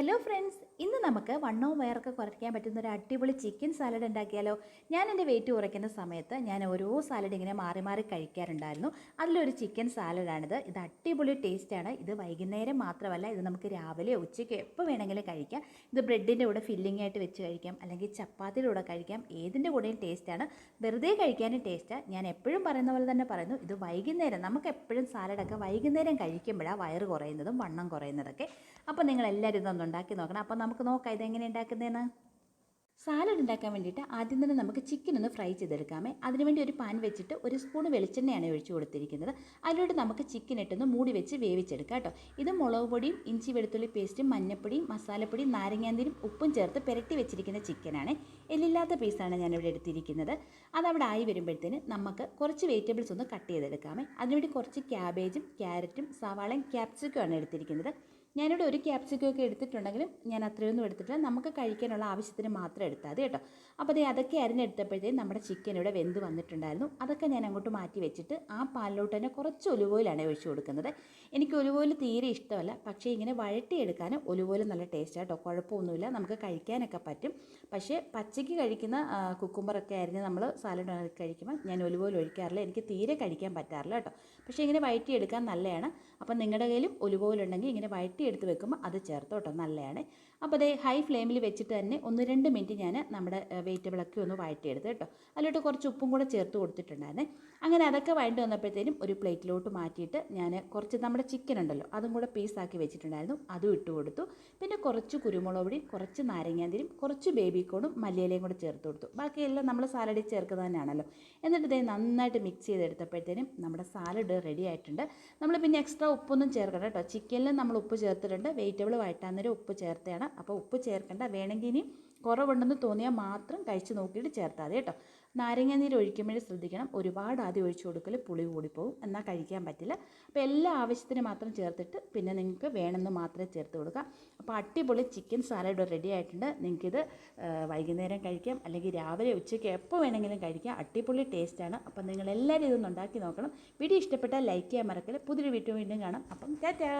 Hello friends ഇന്ന് നമുക്ക് വണ്ണവും വയറൊക്കെ കുറയ്ക്കാൻ പറ്റുന്ന ഒരു അടിപൊളി ചിക്കൻ സാലഡ് ഉണ്ടാക്കിയാലോ? ഞാൻ എന്റെ വെയിറ്റ് കുറയ്ക്കുന്ന സമയത്ത് ഞാൻ ഓരോ സാലഡ് ഇങ്ങനെ മാറി മാറി കഴിക്കാറുണ്ടായിരുന്നു. അതിലൊരു ചിക്കൻ സാലഡാണിത് ഇത് അടിപൊളി ടേസ്റ്റാണ് ഇത് വൈകുന്നേരം മാത്രമല്ല ഇത് നമുക്ക് രാവിലെ ഉച്ചയ്ക്ക് എപ്പോൾ വേണമെങ്കിലും കഴിക്കാം. ഇത് ബ്രെഡിന്റെ കൂടെ ഫില്ലിംഗ് ആയിട്ട് വെച്ച് കഴിക്കാം. അല്ലെങ്കിൽ ചപ്പാത്തിയുടെ കൂടെ കഴിക്കാം. ഏതിന്റെ കൂടെയും ടേസ്റ്റാണ് വെറുതെ കഴിക്കാനും ടേസ്റ്റാണ് ഞാൻ എപ്പോഴും പറയുന്ന പോലെ തന്നെ പറയുന്നു. ഇത് വൈകുന്നേരം നമുക്ക് എപ്പോഴും സാലഡൊക്കെ വൈകുന്നേരം കഴിക്കുമ്പോഴാണ് വയറ് കുറയുന്നതും വണ്ണം കുറയുന്നതൊക്കെ. അപ്പോൾ നിങ്ങൾ എല്ലാവരും ഇതൊന്ന് ഉണ്ടാക്കി നോക്കണം. അപ്പോൾ നമുക്ക് നോക്കാം ഇതെങ്ങനെ ഉണ്ടാക്കുന്നതെന്ന് സാലഡ് ഉണ്ടാക്കാൻ വേണ്ടിയിട്ട് ആദ്യം തന്നെ നമുക്ക് ചിക്കൻ ഒന്ന് ഫ്രൈ ചെയ്തെടുക്കാമേ. അതിനുവേണ്ടി ഒരു പാൻ വെച്ചിട്ട് ഒരു സ്പൂൺ വെളിച്ചെണ്ണയാണ് ഒഴിച്ചു കൊടുത്തിരിക്കുന്നത്. അതിലോട്ട് നമുക്ക് ചിക്കൻ ഇട്ടൊന്ന് മൂടി വെച്ച് വേവിച്ചെടുക്കാം കേട്ടോ. ഇത് മുളക് പൊടിയും ഇഞ്ചി വെളുത്തുള്ളി പേസ്റ്റും മഞ്ഞപ്പൊടിയും മസാലപ്പൊടിയും നാരങ്ങാന്തിരും ഉപ്പും ചേർത്ത് പുരട്ടി വെച്ചിരിക്കുന്ന ചിക്കനാണ് എല്ലില്ലാത്ത പീസാണ് ഞാനിവിടെ എടുത്തിരിക്കുന്നത്. അതവിടെ ആയി വരുമ്പോഴത്തേന് നമുക്ക് കുറച്ച് വെജിറ്റബിൾസ് ഒന്ന് കട്ട് ചെയ്തെടുക്കാമേ. അതിനുവേണ്ടി കുറച്ച് ക്യാബേജും ക്യാരറ്റും സവാളയും ക്യാപ്സിക്കുമാണ് എടുത്തിരിക്കുന്നത്. ഞാനിവിടെ ഒരു ക്യാപ്സിക്കൊക്കെ എടുത്തിട്ടുണ്ടെങ്കിലും ഞാൻ അത്രയൊന്നും എടുത്തിട്ടില്ല. നമുക്ക് കഴിക്കാനുള്ള ആവശ്യത്തിന് മാത്രം എടുത്താൽ മതി കേട്ടോ. അപ്പോൾ അതേ അതൊക്കെ അരിഞ്ഞെടുത്തപ്പോഴത്തേക്കും നമ്മുടെ ചിക്കൻ ഇവിടെ വെന്ത് വന്നിട്ടുണ്ടായിരുന്നു. അതൊക്കെ ഞാൻ അങ്ങോട്ട് മാറ്റി വെച്ചിട്ട് ആ പാലിലോട്ട് തന്നെ കുറച്ച് ഒലിവോയിലാണ് ഒഴിച്ചു കൊടുക്കുന്നത്. എനിക്ക് ഒലിവോയിൽ തീരെ ഇഷ്ടമല്ല. പക്ഷേ ഇങ്ങനെ വഴട്ടിയെടുക്കാൻ ഒലിവോയിൽ നല്ല ടേസ്റ്റ് കേട്ടോ. കുഴപ്പമൊന്നുമില്ല. നമുക്ക് കഴിക്കാനൊക്കെ പറ്റും. പക്ഷേ പച്ചയ്ക്ക് കഴിക്കുന്ന കുക്കുമ്പറൊക്കെ അരിഞ്ഞ് നമ്മൾ സാലഡ് കഴിക്കുമ്പോൾ ഞാൻ ഒലിവോയിൽ ഒഴിക്കാറില്ല. എനിക്ക് തീരെ കഴിക്കാൻ പറ്റാറില്ല കേട്ടോ. പക്ഷേ ഇങ്ങനെ വഴറ്റിയെടുക്കാൻ നല്ലതാണ്. അപ്പം നിങ്ങളുടെ കയ്യിലും ഒലിവോയിൽ ഉണ്ടെങ്കിൽ ഇങ്ങനെ വഴറ്റി എടുത്ത് വെക്കുമ്പോൾ അത് ചേർത്ത് കേട്ടോ നല്ലതാണ് അപ്പോൾ അതേ ഹൈ ഫ്ലെയിമിൽ വെച്ചിട്ട് തന്നെ ഒന്ന് രണ്ട് മിനിറ്റ് ഞാൻ നമ്മുടെ വെജിറ്റബിളൊക്കെ ഒന്ന് വഴറ്റിയെടുത്ത് കേട്ടോ. അതിലോട്ട് കുറച്ച് ഉപ്പും കൂടെ ചേർത്ത് കൊടുത്തിട്ടുണ്ടായിരുന്നേ. അങ്ങനെ അതൊക്കെ വഴണ്ടി വന്നപ്പോഴത്തേനും ഒരു പ്ലേറ്റിലോട്ട് മാറ്റിയിട്ട് ഞാൻ കുറച്ച് നമ്മുടെ ചിക്കൻ ഉണ്ടല്ലോ അതും കൂടെ പീസാക്കി വെച്ചിട്ടുണ്ടായിരുന്നു. അതും ഇട്ട് കൊടുത്തു. പിന്നെ കുറച്ച് കുരുമുളക് പൊടി കുറച്ച് നാരങ്ങാന്തിരും കുറച്ച് ബേബി കോണും മല്ലിയിലയും കൂടെ ചേർത്ത് കൊടുത്തു. ബാക്കിയെല്ലാം നമ്മൾ സാലഡിൽ ചേർക്കുന്നത് തന്നെയാണല്ലോ. എന്നിട്ട് ഇതേ നന്നായിട്ട് മിക്സ് ചെയ്തെടുത്തപ്പോഴത്തേനും നമ്മുടെ സാലഡ് റെഡി ആയിട്ടുണ്ട്. നമ്മൾ പിന്നെ എക്സ്ട്രാ ഉപ്പൊന്നും ചേർക്കണം കേട്ടോ. ചിക്കനിൽ നമ്മൾ ഉപ്പ് ചേർത്തിട്ടുണ്ട്. വെജിറ്റബിൾ വഴറ്റാന്നേരം ഉപ്പ് ചേർത്തതാണ് അപ്പോൾ ഉപ്പ് ചേർക്കേണ്ട. വേണമെങ്കിൽ ഇനി കുറവുണ്ടെന്ന് തോന്നിയാൽ മാത്രം കഴിച്ച് നോക്കിയിട്ട് ചേർത്താൽ മതി കേട്ടോ. നാരങ്ങ നീര് ഒഴിക്കുമ്പോഴേ ശ്രദ്ധിക്കണം. ഒരുപാട് ആദ്യം ഒഴിച്ചു കൊടുക്കൽ പുളി കൂടിപ്പോവും. എന്നാൽ കഴിക്കാൻ പറ്റില്ല. അപ്പോൾ എല്ലാ ആവശ്യത്തിന് മാത്രം ചേർത്തിട്ട് പിന്നെ നിങ്ങൾക്ക് വേണമെന്ന് മാത്രമേ ചേർത്ത് കൊടുക്കുക അപ്പോൾ അടിപൊളി ചിക്കൻ സാലഡ് റെഡി ആയിട്ടുണ്ട്. നിങ്ങൾക്കിത് വൈകുന്നേരം കഴിക്കാം. അല്ലെങ്കിൽ രാവിലെ ഉച്ചയ്ക്ക് എപ്പോൾ വേണമെങ്കിലും കഴിക്കാം. അടിപൊളി ടേസ്റ്റാണ് അപ്പം നിങ്ങൾ എല്ലാവരും ഇതൊന്നും ഉണ്ടാക്കി നോക്കണം. വീഡിയോ ഇഷ്ടപ്പെട്ടാൽ ലൈക്ക് ചെയ്യാൻ മറക്കൽ പുതിയൊരു വീഡിയോ വീണ്ടും കാണാം. അപ്പം ടാറ്റാ.